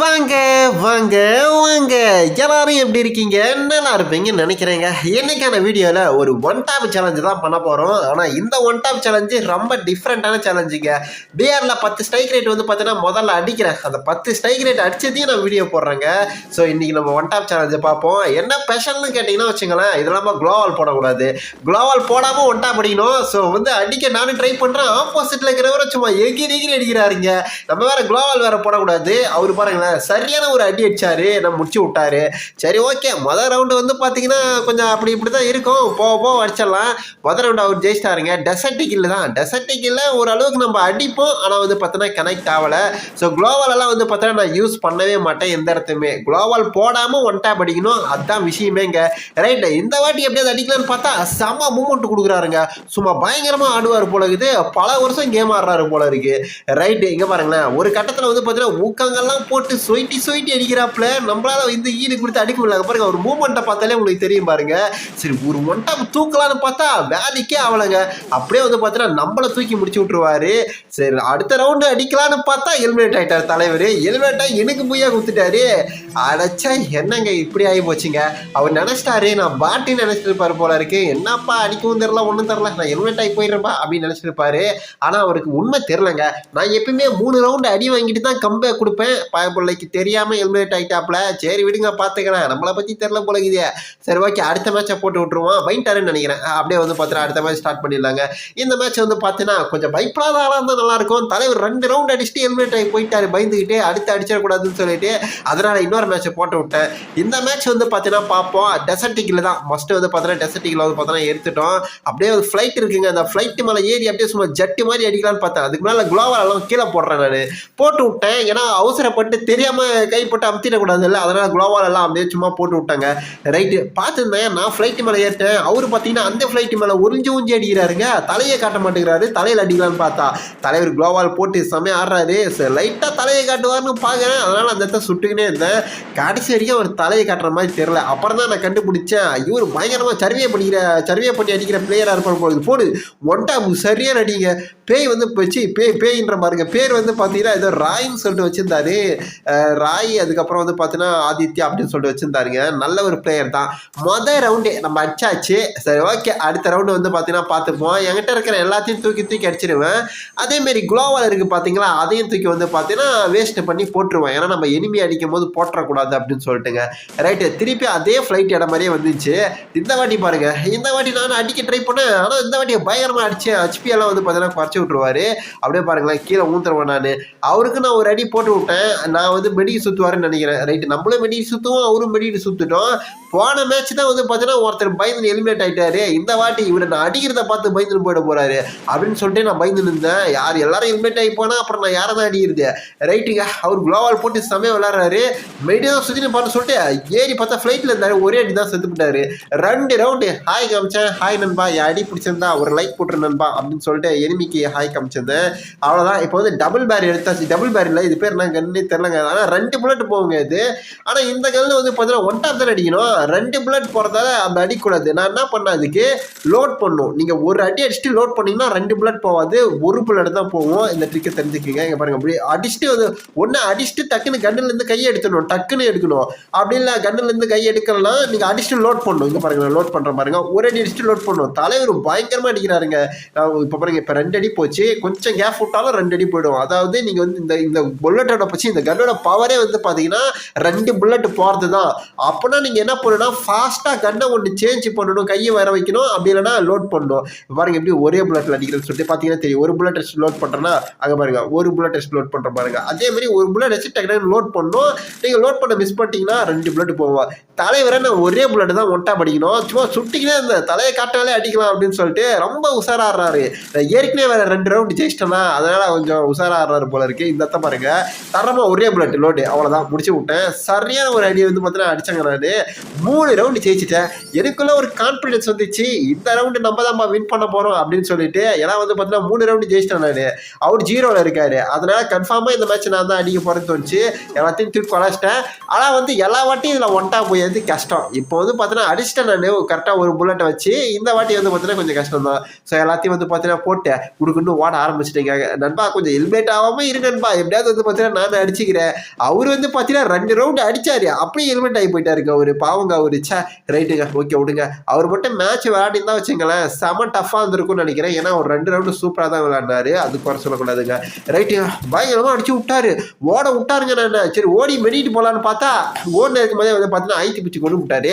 வாங்க வாங்க வாங்க. எல்லாரும் எப்படி இருக்கீங்க? நல்லா இருப்பீங்கன்னு நினைக்கிறேங்க. என்னைக்கான வீடியோவில் ஒரு ஒன் டாப் சேலஞ்சு தான் பண்ண போகிறோம் ஆனால் இந்த ஒன் டாப் சேலஞ்சு ரொம்ப டிஃப்ரெண்ட்டான சேலஞ்சுங்க பிஆரில் பத்து ஸ்ட்ரைக் ரேட் வந்து பார்த்தீங்கன்னா முதல்ல அடிக்கிறேன் அந்த பத்து ஸ்ட்ரைக் ரேட் அடிச்சதையும் நான் வீடியோ போடுறேங்க. ஸோ இன்றைக்கி நம்ம ஒன் டாப் சேலஞ்சு பார்ப்போம். என்ன ஸ்பெஷல்னு கேட்டிங்கன்னா வச்சுங்களேன் இதெல்லாம் குளோவால் போடக்கூடாது. குளோவால் போடாமல் ஒன் டாப் அடிக்கணும். ஸோ வந்து அடிக்க நானும் ட்ரை பண்ணுறேன் ஆப்போசிட்டில் இருக்கிறவரை சும்மா எகிரி எகிரி அடிக்கிறாருங்க. நம்ம வேறு க்ளோவால் வேறு போடக்கூடாது. அவர் பாருங்களேன் சரியான ஒரு அடி அடிச்சாரு நம்ம முடிச்சு விட்டாரு. சரி ஓகே மொதல் ரவுண்டு வந்து பார்த்தீங்கன்னா கொஞ்சம் அப்படி இப்படி தான் இருக்கும். போக போக அடிச்சிடலாம். மொதல் ரவுண்டு அவர் ஜெயிச்சிட்டாருங்க. டெசர்டிக்கில் தான். டெசர்டிக்கில் ஓரளவுக்கு நம்ம அடிப்போம். ஆனால் வந்து பார்த்தோன்னா கனெக்ட் ஆகலை. ஸோ குளோவலெல்லாம் வந்து பார்த்தோன்னா நான் யூஸ் பண்ணவே மாட்டேன் எந்த இடத்துமே. குளோவல் போடாமல் ஒன் டேப் அடிக்கணும். அதுதான் விஷயமேங்க. ரைட்டு இந்த வாட்டி எப்படியாவது அடிக்கலான்னு பார்த்தா செம்ம மூமெண்ட் கொடுக்குறாருங்க. சும்மா பயங்கரமாக ஆடுவார் போல இருக்குது. பல வருஷம் கேம் ஆடுறாரு போல இருக்குது ரைட்டு இங்கே பாருங்களேன். ஒரு கட்டத்தில் வந்து பார்த்தீங்கன்னா ஊக்கங்கள்லாம் போட்டு சொயிட்டி சொயிட்டி அடிக்கிறாப்புல நம்மளால இந்த ஈடு கொடுத்து அடிக்க முடியல. பாருங்க ஒரு மூமெண்ட்டை பார்த்தாலே உங்களுக்கு தெரியும் பாருங்க. சரி ஒரு மொண்டை தூக்கலாம்னு தூக்கலான்னு பார்த்தா வேலைக்கே ஆகலைங்க அப்படியே வந்து பார்த்தீங்கன்னா நம்மளை தூக்கி முடிச்சு விட்டுருவாரு. சரி அடுத்த ரவுண்டு அடிக்கலான்னு பார்த்தா எலிமினேட் ஆயிட்டார் தலைவர். எலிமினேட் ஆகி எனக்கு பொய்யா கொடுத்துட்டாரு. அடைச்சா என்னங்க இப்படி ஆகி போச்சுங்க? அவர் நினைச்சிட்டாரு நான் பாட்டி நினைச்சிட்டு போல இருக்கு. என்னப்பா அடிக்கவும் தெரில ஒன்றும் தெரில நான் எலிமினேட் ஆகி போயிடுறேன்ப்பா அப்படின்னு நினைச்சிட்டு ஆனால் அவருக்கு உண்மை தெரிலங்க நான் எப்பயுமே மூணு ரவுண்டு அடி வாங்கிட்டு தான் கம்பே கொடுப்பேன். பயப்பிள்ளைக்கு தெரியாமல் எலிமினேட் ஆகிட்டாப்ல சரி விடுங்க பார்த்துக்கிறேன் நம்மளை பற்றி தெரில போல சரி ஓகே அடுத்த மேட்சை போட்டு விட்ருவோம் வைண்டாருன்னு நினைக்கிறேன். அப்படியே வந்து பார்த்தீங்கன்னா அடுத்த மேட்ச் ஸ்டார்ட் பண்ணிடலாங்க. இந்த மேட்ச் வந்து பார்த்தீங்கன்னா கொஞ்சம் பயப்படாத ஆளாக இருந்தால் நல்லா இருக்கும். தலைவர் ரெண்டு ரவுண்ட் அடிச்சுட்டு எலிமினேட் ஆகி போயிட்டாரு. பயந்துக்கிட்டு அடுத்து அடிச்சிடக்கூடாதுன்னு சொல்லிட்டு அதனால் இன்னொரு மேட்ச்சை போட்டு விட்டேன். இந்த மேட்ச் வந்து பார்த்தீங்கன்னா பார்ப்போம். டெசர்டிக்கில் தான். மஸ்ட் வந்து பார்த்தீங்கன்னா டெசர்டிக்கில் வந்து பார்த்தீங்கன்னா எடுத்துட்டோம். அப்படியே ஒரு ஃப்ளைட் இருக்குங்க. அந்த ஃப்ளைட்டு மேலே ஏறி அப்படியே சும்மா ஜட்டு மாதிரி அடிக்கலாம்னு பார்த்தேன். அதுக்கு மேலே குளோவாலாம் கீழே போடுறேன் நான். போட்டு விட்டேன். ஏன்னா அவசரப்பட்டு தெரியாமல் கை போட்டு அமுத்திடக்கூடாது இல்லை அதனால் குளோவால் எல்லாம் அப்படியே சும்மா போட்டு விட்டாங்க. ரைட்டு பார்த்துருந்தேன். நான் ஃப்ளைட்டு மேலே ஏறிட்டேன். அவர் பார்த்தீங்கன்னா அந்த ஃப்ளைட்டு மேலே உறிஞ்சி உறிஞ்சி அடிக்கிறாருங்க. தலையை காட்ட மாட்டேங்கிறாரு. தலையில் அடிக்கலான்னு பார்த்தா. தலைவர் குளோவால் போட்டு செம்மையாக ஆடுறாரு. லைட்டாக தலையை காட்டுவார்னு பார்க்குறேன். அதனால் அந்த இடத்த சுட்டுக்கினே இருந்தேன். கடைசி வரைக்கும் அவர் தலையை காட்டுற மாதிரி தெரில அப்புறம் தான் நான் கண்டுபிடிச்சேன். இவர் பயங்கரமாக சர்வே பண்ணிக்கிற சர்வே பண்ணி அடிக்கிற பிளேயராக இருப்பார் போகுது போடு. ஒன்டா சரியான அடிங்க பேய் வந்து வச்சு பேய் பேயின்ற பாருங்க. பேர் வந்து பார்த்தீங்கன்னா ஏதோ ராயின்னு சொல்லிட்டு வச்சுருந்தாரு. ராய் அதுக்கப்புறம் வந்து பார்த்தீங்கன்னா ஆதித்யா அப்படின்னு சொல்லிட்டு வச்சிருந்தாருங்க. நல்ல ஒரு பிளேயர் தான். மொதல் ரவுண்டு நம்ம அடிச்சாச்சு. சரி ஓகே அடுத்த ரவுண்டு வந்து பார்த்தீங்கன்னா பார்த்துப்போம் என்கிட்ட இருக்கிற எல்லாத்தையும் தூக்கி தூக்கி அடிச்சிருவேன். அதேமாரி குளோவால் இருக்குது பார்த்தீங்களா அதையும் தூக்கி வந்து பார்த்தீங்கன்னா வேஸ்ட் பண்ணி போட்டுருவேன். ஏன்னா நம்ம எனிமி அடிக்கும் போது போட்டுறக்கூடாது அப்படின்னு சொல்லிட்டுங்க. ரைட்டு திருப்பி அதே ஃப்ளைட் இடம் மாதிரியே வந்துச்சு. இந்த வாட்டி பாருங்க. இந்த வாட்டி நான் அடிக்க ட்ரை பண்ணேன். ஆனால் இந்த வாட்டி பயங்கரமாக அடிச்சு ஹச்பியெல்லாம் வந்து பார்த்தீங்கன்னா குறைச்சி விட்ருவாரு அப்படியே பாருங்களேன். கீழே ஊந்துருவேன் நான். அவருக்கு நான் ஒரு அடி போட்டு விட்டேன். நான் வந்து மெடிக்கு சுற்றுவாருன்னு நினைக்கிறேன். ரைட்டு நம்மளும் மெடிக்கு சுற்றுவோம் அவரும் மெடிக்கு சுற்றிட்டோம் போன மேட்ச் தான் வந்து பார்த்தீங்கன்னா ஒருத்தர் பயந்து எலிமினேட் ஆயிட்டாரு. இந்த வாட்டி இவரை நான் அடிக்கிறத பார்த்து பயந்துன்னு போயிட போறாரு. அப்படின்னு சொல்லிட்டு நான் பயந்து நின்றேன் யார் எல்லாரும் எலிமினேட் ஆகி போனா அப்புறம் நான் யாரை தான் அடிக்கிறது? ரைட்டுங்க அவர் குளோவால் போட்டு செமையா விளாட்றாரு மெடியாக தான் சுற்றினு பார்த்து சொல்லிட்டு ஏறி பார்த்தா ஃப்ளைட்டில் இருந்தாரு. ஒரே அடி தான் செத்து போட்டாரு ரெண்டு ரவுண்டு ஹாய் காமிச்சேன். ஹாய் நண்பா. என் அடி பிடிச்சிருந்தா ஒரு லைக் போட்டுரு நண்பா அப்படின்னு சொல்லிட்டு எனிமிக்கு ஹாய் காமிச்சிருந்தேன். அவ்வளோதான் இப்போ வந்து டபுள் பேர் எடுத்தாச்சு. டபுள் பேர் இல்லை இது பேர் என்ன கண்ணே தெரிலங்க ஆனால் ரெண்டு புல்லட் போகுங்க இது. ஆனால் இந்த கல் வந்து பார்த்தீங்கன்னா ஒன் டாப் தான் அடிக்கணும். ரெண்டு புல்லட் போகிறதால அந்த அடிக்கூடாது. நான் என்ன பண்ணேன் அதுக்கு லோட் பண்ணும். நீங்கள் ஒரு அடி அடிச்சுட்டு லோட் பண்ணிங்கன்னா ரெண்டு புல்லட் போகாது ஒரு புல்லட் தான் போகும். இந்த ட்ரிக்கை தெரிஞ்சுக்கிங்க. இங்கே பாருங்க அப்படி அடிச்சுட்டு வந்து ஒன்று அடிச்சுட்டு டக்குன்னு கண்ணுலேருந்து கையை எடுத்துடணும். டக்குன்னு எடுக்கணும். அப்படி இல்லை கண்ணுலேருந்து கை எடுக்கலாம் நீங்கள் அடிச்சுட்டு லோட் பண்ணணும். இங்கே பாருங்க லோட் பண்ணுறேன் பாருங்க. ஒரு அடி அடிச்சுட்டு லோட் பண்ணணும். தலைவர் பயங்கரமாக அடிக்கிறாருங்க. இப்போ பாருங்க இப்போ ரெண்டு அடி போச்சு. கொஞ்சம் கேப் விட்டாலும் ரெண்டு அடி போயிடும். அதாவது நீங்கள் வந்து இந்த இந்த புல்லட்டோட பச்சு இந்த கன்னோட பவரே வந்து பார்த்தீங்கன்னா ரெண்டு புல்லட் போகிறது தான் அப்போனா நீங்கள் என்ன பண்ணணும்னா ஃபாஸ்ட்டாக கண்ணை ஒன்று சேஞ்ச் பண்ணணும். கையை வர வைக்கணும். அப்படி இல்லைன்னா லோட் பண்ணணும். பாருங்க எப்படி ஒரே புல்லட்டில் அடிக்கிறதுன்னு சொல்லிட்டு பார்த்தீங்கன்னா தெரியும். ஒரு புல்லட் டெஸ்ட் லோட் பண்ணுறேன்னா அங்கே பாருங்க ஒரு புல்லட் டெஸ்ட் லோட் பண்ணுற பாருங்க. அதே மாதிரி ஒரு புல்லட் வச்சு டக்குனு லோட் பண்ணணும். நீங்கள் லோட் பண்ண மிஸ் பண்ணிட்டீங்கன்னா ரெண்டு புல்லட் போவோம் தலைவரை நான் ஒரே புல்லட் தான் ஒட்டா படிக்கணும். சும்மா சுட்டிக்கிட்டே இருந்தேன். தலையை காட்டாலே அடிக்கலாம் அப்படின்னு சொல்லிட்டு ரொம்ப உஷாராடுறாரு. ஏற்கனவே வேற ரெண்டு ரவுண்ட் ஜெயிச்சிட்டேன்னா அதனால கொஞ்சம் உஷாராடுறாரு போல இருக்கு. இந்த பாருங்க. தரமா ஒரே புல்லட் லோடு அவ்வளோதான் முடிச்சு விட்டேன். சரியான ஒரு அடி வந்து பார்த்தீங்கன்னா அடித்தாங்க நான். மூணு ரவுண்டு ஜெயிச்சிட்டேன். எனக்குள்ளே ஒரு கான்ஃபிடென்ஸ் வந்துச்சு. இந்த ரவுண்டு நம்ம தான் வின் பண்ண போகிறோம் அப்படின்னு சொல்லிட்டு ஏன்னா வந்து பார்த்தீங்கன்னா மூணு ரவுண்டு ஜெயிச்சிட்டேன் நான். அவர் ஜீரோவில் இருக்கார். அதனால் கன்ஃபார்மாக இந்த மேட்ச் நான் தான் அடிக்க போகிறேன்னு தோணுச்சு. எல்லாத்தையும் திருப்பி குறைச்சிட்டேன் ஆனால் வந்து எல்லா வாட்டியும் இதில் ஒன்ட்டாக போயது கஷ்டம். இப்போ வந்து பார்த்தீங்கன்னா அடிச்சிட்டேன் நான். கரெக்டாக ஒரு புல்லட்டை வச்சு இந்த வாட்டி வந்து பார்த்தீங்கன்னா கொஞ்சம் கஷ்டம் தான். ஸோ எல்லாத்தையும் வந்து பார்த்தீங்கன்னா போட்டு குடுக்குன்னு ஓட ஆரம்பிச்சிட்டீங்க. நண்பா கொஞ்சம் ஹெல்மெட் ஆகாமல் இரு நண்பா. எப்படியாவது வந்து பார்த்தீங்கன்னா நான் அடிச்சுக்கிறேன். அவர் வந்து பார்த்தீங்கன்னா ரெண்டு ரவுண்டு அடிச்சாரு. அப்படியே ஹெல்மெட் ஆகி போயிட்டாருங்க அவரு. பாவங்க அவரு. சே ரைட்டுங்க ஓகே விடுங்க. அவர் மட்டும் மேட்ச் விளையாடிருந்தா வச்சுங்களேன் செம டஃப்பாக இருந்திருக்கும்னு நினைக்கிறேன். ஏன்னா ஒரு ரெண்டு ரவுண்டு சூப்பராக தான் விளையாடினாரு. அது குறை சொல்லக்கூடாதுங்க. ரைட்டு பயங்கரமாக அடிச்சு விட்டாரு. ஓட விட்டாருங்க நான். சரி ஓடி மெடிட்டு போகலான்னு பார்த்தா ஓடின இருக்கும் போதே வந்து பார்த்தீங்கன்னா ஐத்தி பிச்சு கொண்டு விட்டாரு.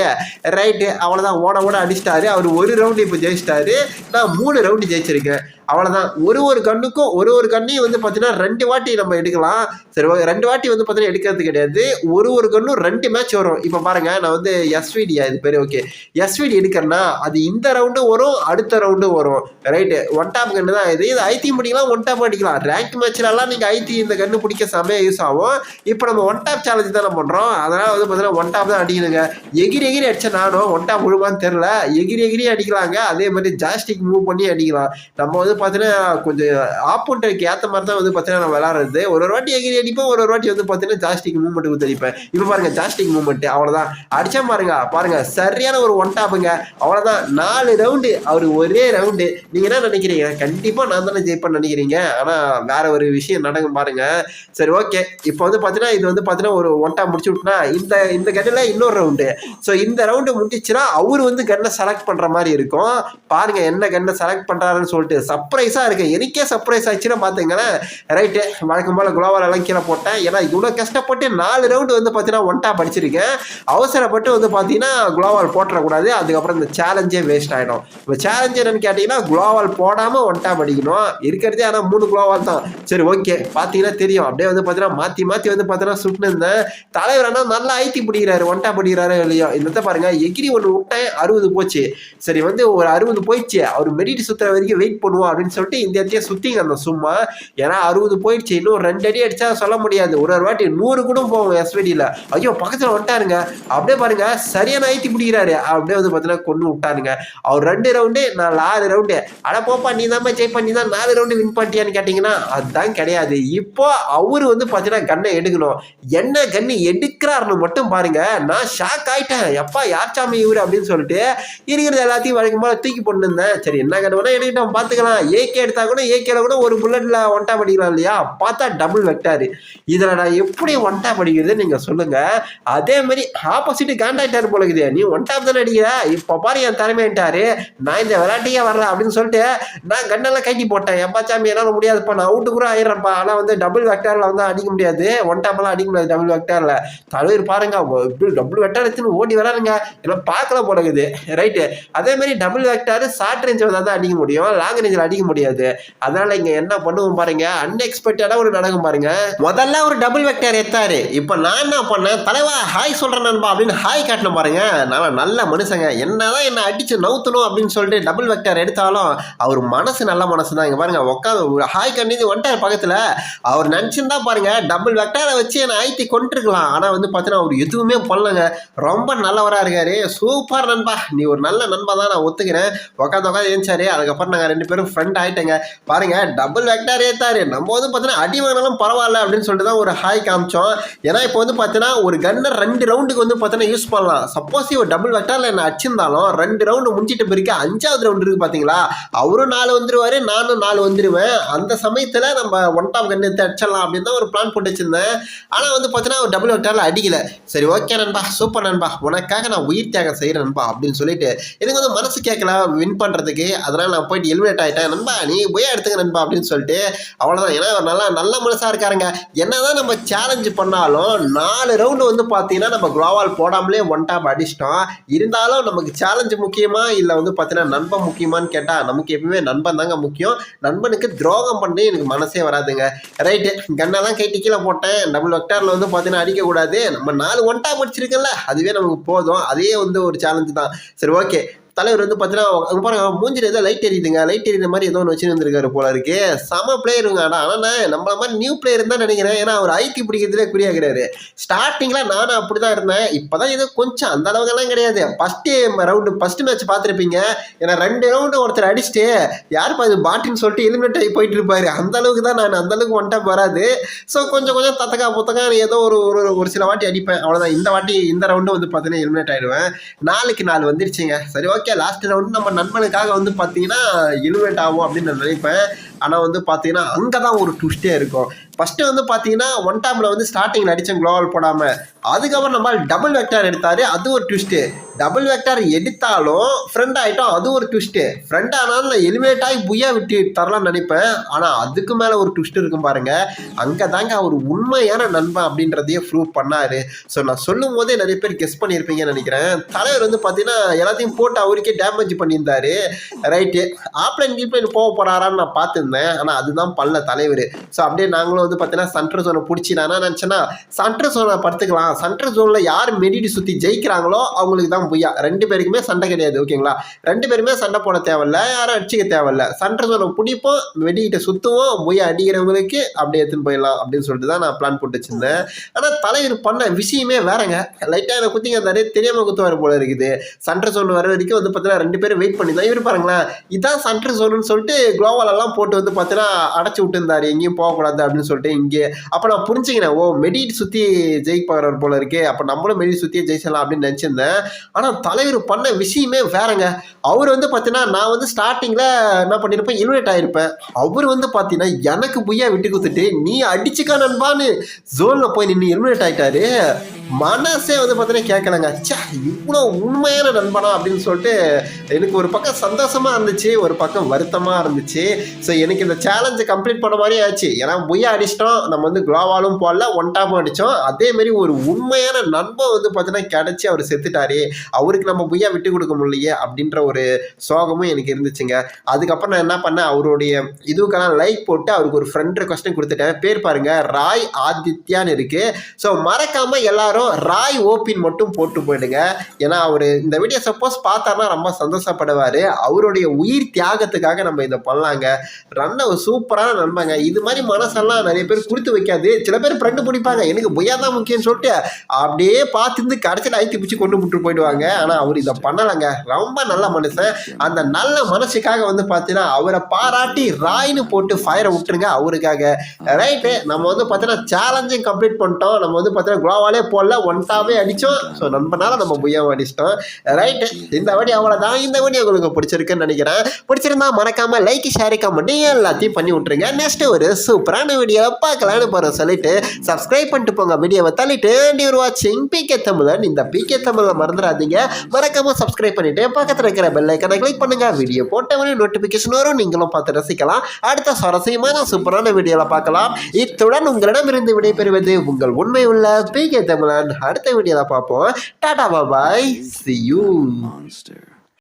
ரைட்டு அவ்வளோதான் ஓட ஓட அடிச்சிட்டாரு. அவர் ஒரு ரவுண்டு இப்போ ஜெயிச்சிட்டாரு. நான் மூணு ரவுண்டு ஜெயிச்சிருக்கேன். அவ்வளோதான் ஒரு ஒரு கண்ணுக்கும் ஒரு ஒரு கண்ணையும் வந்து பார்த்தீங்கன்னா ரெண்டு வாட்டி நம்ம எடுக்கலாம். சரி ஓகே ரெண்டு வாட்டி வந்து பார்த்தீங்கன்னா எடுக்கிறது கிடையாது. ஒரு ஒரு கண்ணும் ரெண்டு மேட்ச் வரும். இப்போ பாருங்க நான் வந்து எஸ்விடியா இது பேர் ஓகே எஸ்விடி எடுக்கிறேன்னா அது இந்த ரவுண்டும் வரும் அடுத்த ரவுண்டும் வரும். ரைட்டு ஒன் டாப் கன்று தான் இது. இது ஐத்தி முடிக்கலாம் ஒன் டாப் அடிக்கலாம். ரேங்க் மேட்ச்லலாம் நீங்கள் ஐத்தி இந்த கன்று பிடிக்க செமையாக யூஸ் ஆகும். இப்போ நம்ம ஒன் டாப் சேலஞ்சு தானே பண்ணுறோம் அதனால் வந்து பார்த்தீங்கன்னா ஒன் டாப் தான் அடிக்கணுங்க. எகிரி எகிரி அடிச்ச நானும் ஒன் டாப் விழுமான்னு தெரில எகிரி எகிரி அடிக்கலாங்க. அதே மாதிரி ஜாஸ்டிக் மூவ் பண்ணி அடிக்கலாம். நம்ம வந்து பார்த்தீங்கன்னா கொஞ்சம் ஆப்போன்ட்டுக்கு ஏற்ற மாதிரி தான் வந்து பார்த்தீங்கன்னா நான் விளாட்றது ஒரு ஒரு வாட்டி எகிரி அடிப்பேன் ஒரு ஒரு வாட்டி வந்து பார்த்தீங்கன்னா ஜாஸ்டிக் மூமெண்ட் வந்து இப்போ பாருங்க ஜாஸ்டிக் மூவ்மெண்ட் அவ்வளோதான் அடிச்சா பாருங்க பாருங்க சரியான ஒரு ஒன் டாப்புங்க அவ்வளோதான் நாலு ரவுண்டு அவர் ஒரே ரவுண்டு நீங்கள் என்ன நினைக்கிறீங்க? கண்டிப்பாக நான் தானே ஜெயிப்பேன்னு நினைக்கிறீங்க. ஆனால் வேற ஒரு விஷயம் நடக்கும் பாருங்க. சரி ஓகே இப்போ வந்து பார்த்தீங்கன்னா இது வந்து பார்த்தீங்கன்னா ஒரு ஒன் டாப் முடிச்சு விட்டுனா இந்த இந்த கன்னில் இன்னொரு ரவுண்டு ஸோ இந்த ரவுண்டு முடிஞ்சிச்சுன்னா அவர் வந்து கண்ணை செலக்ட் பண்ணுற மாதிரி இருக்கும். பாருங்க என்ன கண்ணை செலக்ட் பண்ணுறாருன்னு சொல்லிட்டு சப் சர்ப்ரைஸாக இருக்கு. எனக்கே சர்ப்ரைஸ் ஆச்சுன்னா பார்த்துங்களேன் ரைட்டு வழக்கம் போல் குலோவாலெல்லாம் எல்லாம் கீழே போட்டேன். ஏன்னா இவ்வளோ கஷ்டப்பட்டு நாலு ரவுண்டு வந்து பார்த்தீங்கன்னா ஒன் டாப் அடிச்சிருக்கேன். அவசரப்பட்டு வந்து பார்த்தீங்கன்னா குலோவால் போட்டுறக்கூடாது. அதுக்கப்புறம் இந்த சேலஞ்சே வேஸ்ட் ஆகிடும் இப்போ சேலஞ்ச் என்னன்னு கேட்டிங்கன்னா குலோவால் போடாமல் ஒன் டாப் அடிக்கணும். இருக்கிறதே ஆனால் மூணு குளோவால் தான். சரி ஓகே பார்த்தீங்கன்னா தெரியும். அப்படியே வந்து பார்த்தீங்கன்னா மாற்றி மாற்றி வந்து பார்த்தீங்கன்னா சுட்டுன்னு இருந்தேன். தலைவர் ஆனால் நல்லா ஐத்தி பிடிக்கிறாரு. ஒன் டாப் அடிக்கிறாரு இல்லையோ. இந்த பாருங்க. எகிரி ஒன்று விட்டேன். அறுபது போச்சு. சரி வந்து ஒரு அறுபது போயிடுச்சு. அவர் மெடிட்டு சுற்றுற வரைக்கும் வெயிட் பண்ணுவோம். அப்படின்னு சொல்லிட்டு இந்த இடத்தையே சுற்றிங்க அந்த சும்மா. ஏன்னா அறுபது போயிடுச்சு. இன்னும் ரெண்டு அடி அடித்தா சொல்ல முடியாது. ஒரு ஒரு வாட்டி நூறு கூட போவோம் எஸ்பிடியில் ஐயோ பக்கத்தில் வந்துட்டாருங்க அப்படியே பாருங்க சரியான ஐத்தி பிடிக்கிறாரு. அப்படியே வந்து பார்த்தீங்கன்னா கொண்டு விட்டாருங்க அவர் ரெண்டு ரவுண்டு நான் நாலு ரவுண்டு அட போப்பா நீ தான் ஜெய் பண்ணி தான் நாலு ரவுண்டு வின் பண்ணிட்டியான்னு கேட்டிங்கன்னா அதுதான் கிடையாது. இப்போ அவர் வந்து பார்த்தீங்கன்னா கண்ணை எடுக்கணும். என்ன கண்ணு எடுக்கிறாருன்னு மட்டும் பாருங்க. நான் ஷாக் ஆயிட்டேன். எப்பா யார் சாமி இவரு அப்படின்னு சொல்லிட்டு இருக்கிறது எல்லாத்தையும் வழங்கும் போல தூக்கி போட்டுருந்தேன் சரி என்ன கண்ணு வேணா எடுக்கிட்டோம் பார்த்துக்கலாம் ஏகே எடுத்தால் கூட ஏகேல கூட ஒரு புல்லட்டில் ஒன்டா படிக்கலாம் இல்லையா? பார்த்தா டபுள் வெக்டாரு இதில் நான் எப்படி ஒன்டா படிக்கிறது நீங்கள் சொல்லுங்கள் அதே மாதிரி ஆப்போசிட்டு காண்டாக்டார் போல இருக்குது. நீ ஒன் தானே அடிக்கிற? இப்போ பாரு என் திறமையிட்டாரு நான் இந்த விளையாட்டையே வரல அப்படின்னு சொல்லிட்டு நான் கண்ணெல்லாம் கைக்கி போட்டேன். எப்பா சாமி என்னால் முடியாதுப்பா. நான் அவுட்டு கூட ஆயிடுறேன்ப்பா. ஆனால் வந்து டபுள் வெக்டாரில் வந்து அடிக்க முடியாது. ஒன் டாப்லாம் அடிக்க முடியாது டபுள் வெக்டாரில் தலைவர் பாருங்க இப்படி டபுள் வெக்டார் எடுத்துன்னு ஓடி வராருங்க எல்லாம் பார்க்கல போலகுது ரைட்டு அதே மாதிரி டபுள் வெக்டார் ஷார்ட் ரேஞ்சில் வந்தால் தான் அடிக்க முடியும். லாங் ரேஞ்சில் அடிக்க முடியாது. அதனால இங்க என்ன பண்ணுவோம் பாருங்க அன்எக்ஸ்பெக்டடா ஒரு நடக்கும் பாருங்க. முதல்ல ஒரு டபுள் வெக்டர் எத்தாரு இப்போ நான் என்ன பண்ணேன் தலைவா ஹாய் சொல்றேன் நண்பா அப்படின்னு ஹாய் காட்டணும் பாருங்க. நான் நல்ல மனுஷங்க. என்னதான் என்ன அடிச்சு நவுத்தணும் அப்படின்னு சொல்லிட்டு டபுள் வெக்டர் எடுத்தாலும் அவர் மனசு நல்ல மனசு தான் இங்க பாருங்க உட்காந்து ஹாய் கண்டிது வந்துட்டார் பக்கத்துல. அவர் நினச்சிருந்தா பாருங்க டபுள் வெக்டரை வச்சு என்னை ஐத்தி கொண்டிருக்கலாம் ஆனா வந்து பார்த்தீங்கன்னா அவர் எதுவுமே பண்ணலங்க. ரொம்ப நல்லவரா இருக்காரு. சூப்பர் நண்பா. நீ ஒரு நல்ல நண்பா தான் நான் ஒத்துக்கிறேன். உட்காந்து உட்காந்து ஏஞ்சாரு. அதுக்கப்புறம் நாங்கள் ரெண்டு பேரும் ஃப்ரெண்ட் ஆயிட்டேங்க. பாருங்க டபுள் வெக்டார் ஏத்தாரு. நம்ம வந்து பார்த்தீங்கன்னா அடி வாங்கினாலும் பரவாயில்ல அப்படின்னு சொல்லிட்டு தான் ஒரு ஹாய் காமிச்சோம். ஏன்னா இப்போ வந்து பார்த்தீங்கன்னா ஒரு கன்னை ரெண்டு ரவுண்டுக்கு வந்து பார்த்தீங்கன்னா யூஸ் பண்ணலாம். சப்போஸ் இவர் டபுள் வெக்டாரில் என்ன அடிச்சிருந்தாலும் ரெண்டு ரவுண்டு முடிஞ்சிட்டு பிறகு அஞ்சாவது ரவுண்டு இருக்கு பார்த்தீங்களா அவரும் நாலு வந்துருவாரு நானும் நாலு வந்துருவேன். அந்த சமயத்தில் நம்ம ஒன் டாப் கன் எடுத்து அடிச்சிடலாம் அப்படின்னு தான் ஒரு பிளான் போட்டு வச்சிருந்தேன். ஆனால் வந்து பார்த்தீங்கன்னா ஒரு டபுள் வெக்டாரில் அடிக்கல. சரி ஓகே நண்பா சூப்பர் நண்பா. உனக்காக நான் உயிர் தியாகம் செய்கிறேன் நண்பா அப்படின்னு சொல்லிட்டு எனக்கு வந்து மனசு கேட்கல வின் பண்ணுறதுக்கு அதனால் நான் போயிட்டு எலிமினேட் ஆகிட்டேன் நண்பா நீ போய் எடுத்துக்க நண்பா அப்படின்னு சொல்லிட்டு அவ்வளோதான் ஏன்னா அவர் நல்லா நல்ல மனசாக இருக்காருங்க. என்னதான் நம்ம சேலஞ்சு பண்ணாலும் நாலு ரவுண்டு வந்து பார்த்தீங்கன்னா நம்ம குளோவால் போடாமலே ஒன் டாப் அடிச்சிட்டோம். இருந்தாலும் நமக்கு சேலஞ்சு முக்கியமா இல்லை வந்து பார்த்தீங்கன்னா நண்பன் முக்கியமான்னு கேட்டால் நமக்கு எப்பவுமே நண்பன் தாங்க முக்கியம். நண்பனுக்கு துரோகம் பண்ணி எனக்கு மனசே வராதுங்க. ரைட்டு கண்ணெல்லாம் கைட்டு கீழே போட்டேன். டபுள் வெக்டாரில் வந்து பார்த்தீங்கன்னா அடிக்கக்கூடாது. நம்ம நாலு ஒன் டாப் அடிச்சிருக்கல அதுவே நமக்கு போதும். அதே வந்து ஒரு சேலஞ்சு தான். சரி ஓகே தலைவர் வந்து பார்த்தீங்கன்னா பாருங்க மூஞ்சில் ஏதோ லைட் எரியுதுங்க. லைட் எரியுற மாதிரி ஏதோ ஒன்று வச்சு வந்திருக்காரு போல இருக்கு. செம பிளேயருங்க ஆனால் ஆனால் நம்மள மாதிரி நியூ பிளேயர் தான் நினைக்கிறேன். ஏன்னா அவர் ஐக்கி பிடிக்கிறதுலே குறியாகிறாரு. ஸ்டார்டிங்கில் நானும் அப்படி தான் இருந்தேன். இப்போ தான் ஏதோ கொஞ்சம் அந்த அளவுக்கெல்லாம் கிடையாது. ஃபஸ்ட்டு ரவுண்டு ஃபஸ்ட்டு மேட்ச் பார்த்துருப்பீங்க. ஏன்னா ரெண்டு ரவுண்டு ஒருத்தர் அடிச்சுட்டு யாருப்பா அது பாட்டின்னு சொல்லிட்டு எலிமினேட் ஆகி போயிட்டு இருப்பாரு. அந்த அளவுக்கு தான் நான் அந்த அளவுக்கு ஒன் வராது. ஸோ கொஞ்சம் கொஞ்சம் தத்தக்கா புத்தக்கா ஏதோ ஒரு ஒரு ஒரு சில வாட்டி அடிப்பேன். அவ்வளோதான் இந்த வாட்டி இந்த ரவுண்டு வந்து பார்த்தீங்கன்னா எலிமினேட் ஆயிடுவேன். நாலுக்கு நாலு வந்துருச்சுங்க. சரி ஓகே லாஸ்ட் ரவுண்ட் நம்ம நண்பனுக்காக வந்து பார்த்தீங்கன்னா எலிமினேட் ஆகும் அப்படின்னு நான் நினைப்பேன். ஆனால் வந்து பார்த்தீங்கன்னா அங்கே தான் ஒரு ட்விஸ்டே இருக்கும். ஃபஸ்ட்டு வந்து பார்த்தீங்கன்னா ஒன் டைமில் வந்து ஸ்டார்டிங் அடித்தேன் க்ளோவல் போடாமல் அதுக்கப்புறம் நம்ம டபுள் வெக்டார் எடுத்தார் அது ஒரு ட்விஸ்ட்டு டபுள் வெக்டார் எடுத்தாலும் ஃப்ரெண்ட் ஆகிட்டோம் அது ஒரு ட்விஸ்ட்டு ஃப்ரெண்ட் ஆனாலும் நான் எலிமினேட் ஆகி புய்யா விட்டு தரலாம்னு நினைப்பேன். ஆனால் அதுக்கு மேலே ஒரு ட்விஸ்ட் இருக்கும் பாருங்கள் அங்கே தாங்க அவர் உண்மையான நண்பன் அப்படின்றதையே ப்ரூவ் பண்ணார். ஸோ நான் சொல்லும் போதே நிறைய பேர் கெஸ் பண்ணியிருப்பீங்கன்னு நினைக்கிறேன். தலைவர் வந்து பார்த்தீங்கன்னா எல்லாத்தையும் போட்டு அவருக்கே டேமேஜ் பண்ணியிருந்தாரு. ரைட்டு ஆப்லைன் கீப்லைன் போக போகிறாரான்னு நான் இருந்தேன். ஆனால் அதுதான் பண்ணல தலைவர். ஸோ அப்படியே நாங்களும் வந்து பார்த்தீங்கன்னா சென்ட்ரல் ஜோனை பிடிச்சி நான் நினச்சேன்னா சென்ட்ரல் ஜோனை படுத்துக்கலாம். சென்ட்ரல் ஜோனில் யார் மெடிடி சுற்றி ஜெயிக்கிறாங்களோ அவங்களுக்கு தான் பொய்யா. ரெண்டு பேருக்குமே சண்டை கிடையாது ஓகேங்களா? ரெண்டு பேருமே சண்டை போட தேவையில்ல யாரும் அடிச்சிக்க தேவையில்ல. சென்ட்ரல் ஜோனை பிடிப்போம் வெடிக்கிட்ட சுற்றுவோம் பொய்யா அடிக்கிறவங்களுக்கு அப்படியே எடுத்துன்னு போயிடலாம் அப்படின்னு சொல்லிட்டு தான் நான் பிளான் போட்டு வச்சிருந்தேன். ஆனால் தலைவர் பண்ண விஷயமே வேறங்க. லைட்டாக எனக்கு குத்திங்க நிறைய தெரியாமல் குத்துவார் போல இருக்குது. சென்ட்ரல் ஜோன் வர வரைக்கும் வந்து பார்த்தீங்கன்னா ரெண்டு பேரும் வெயிட் பண்ணி தான் இவர் பாருங்களேன் இதான் சென்ட்ரல் ஜோனுன்னு சொல்லிட்டு குளோவாலெல்லாம் போட்டு போட்டு வந்து பார்த்தீங்கன்னா அடைச்சி விட்டுருந்தாரு. எங்கேயும் போகக்கூடாது அப்படின்னு சொல்லிட்டு இங்கே அப்போ நான் புரிஞ்சுக்கினேன். ஓ மெடிட் சுற்றி ஜெயிப்பார் போல இருக்கே. அப்போ நம்மளும் மெடிட் சுற்றியே ஜெயிச்சலாம் அப்படின்னு நினச்சிருந்தேன். ஆனால் தலைவர் பண்ண விஷயமே வேறங்க. அவர் வந்து பார்த்தீங்கன்னா நான் வந்து ஸ்டார்டிங்கில் என்ன பண்ணியிருப்பேன் இன்வைட் ஆகிருப்பேன் அவர் வந்து பார்த்தீங்கன்னா எனக்கு பொய்யா விட்டு கொடுத்துட்டு நீ அடிச்சுக்கா நண்பான்னு ஜோனில் போய் நின்று இன்வைட் ஆகிட்டாரு மனசே வந்து பார்த்தீங்கன்னா கேட்கலங்க ச்சே இவ்வளோ உண்மையான நண்பனா அப்படின்னு சொல்லிட்டு எனக்கு ஒரு பக்கம் சந்தோஷமாக இருந்துச்சு ஒரு பக்கம் வருத்தமாக இருந்துச்சு. ஸோ எனக்கு இந்த சேலஞ்சை கம்ப்ளீட் பண்ண மாதிரி ஆச்சு. ஏன்னா புய்யா அடிச்சிட்டோம். நம்ம வந்து குளோவாலும் போடல ஒன் டாப்பும் அடித்தோம் அதேமாரி ஒரு உண்மையான நண்பன் வந்து பார்த்தீங்கன்னா கிடச்சி அவர் செத்துட்டாரு. அவருக்கு நம்ம புய்யா விட்டு கொடுக்க முடியலையே அப்படின்ற ஒரு சோகமும் எனக்கு இருந்துச்சுங்க. அதுக்கப்புறம் நான் என்ன பண்ணேன்? அவருடைய இதுக்கெல்லாம் லைக் போட்டு அவருக்கு ஒரு ஃப்ரெண்ட் ரெக்வஸ்ட்டும் கொடுத்துட்டேன். பேர் பாருங்கள் ராய் ஆதித்யான்னு இருக்குது ஸோ மறக்காமல் எல்லாரும் ராய் ஓபின் மட்டும் போட்டு போயிடுங்க. ஏன்னா அவர் இந்த வீடியோ சப்போஸ் பார்த்தாருன்னா ரொம்ப சந்தோஷப்படுவார். அவருடைய உயிர் தியாகத்துக்காக நம்ம இதை பண்ணலாங்க. ரன்ன சூப்பரான நண்பங்க. இது மாதிரி மனசெல்லாம் நிறைய பேர் கொடுத்து வைக்காது. சில பேர் ஃப்ரெண்டு பிடிப்பாங்க. எனக்கு பொய்யா தான் முக்கியம்னு சொல்லிட்டு அப்படியே பார்த்துருந்து கடைசியில் ஐத்தி பிடிச்சி கொண்டு விட்டு போயிடுவாங்க. ஆனால் அவர் இதை பண்ணலைங்க. ரொம்ப நல்ல மனுஷன். அந்த நல்ல மனசுக்காக வந்து பார்த்தீங்கன்னா அவரை பாராட்டி ராய்னு போட்டு ஃபயரை விட்டுருங்க அவருக்காக. ரைட்டு நம்ம வந்து பார்த்தீங்கன்னா சேலஞ்சும் கம்ப்ளீட் பண்ணிட்டோம். நம்ம வந்து பார்த்தீங்கன்னா குளோவாலே போடல ஒன்டாவே அடித்தோம் ஸோ நண்பனால நம்ம புய்யாவை அடிச்சிட்டோம். ரைட்டு இந்த வாடி அவ்வளோதான் இந்த வாடி உங்களுக்கு பிடிச்சிருக்குன்னு நினைக்கிறேன். பிடிச்சிருந்தா மறக்காம லைக் ஷேர் கமெண்ட் எல்லாத்தையும் பண்ணி விட்ருங்க நெக்ஸ்ட் ஒரு சூப்பரான வீடியோ பார்க்கலான்னு போகிற சொல்லிட்டு சப்ஸ்கிரைப் பண்ணிட்டு போங்க. வீடியோவை தள்ளிட்டு ஒரு வாட்சிங் பிகே தமிழன். இந்த பிகே தமிழை மறந்துடாதீங்க. மறக்காம சப்ஸ்கிரைப் பண்ணிட்டு பக்கத்தில் இருக்கிற பெல் ஐக்கனை கிளிக் பண்ணுங்க. வீடியோ போட்டவனே நோட்டிஃபிகேஷன் வரும். நீங்களும் பார்த்து ரசிக்கலாம். அடுத்த சுவாரஸ்யமான சூப்பரான வீடியோவில் பார்க்கலாம். இத்துடன் உங்களிடமிருந்து விடைபெறுவது உங்கள் உண்மை உள்ள பிகே தமிழன். அடுத்த வீடியோவில் பார்ப்போம். Tata bye bye see you monster.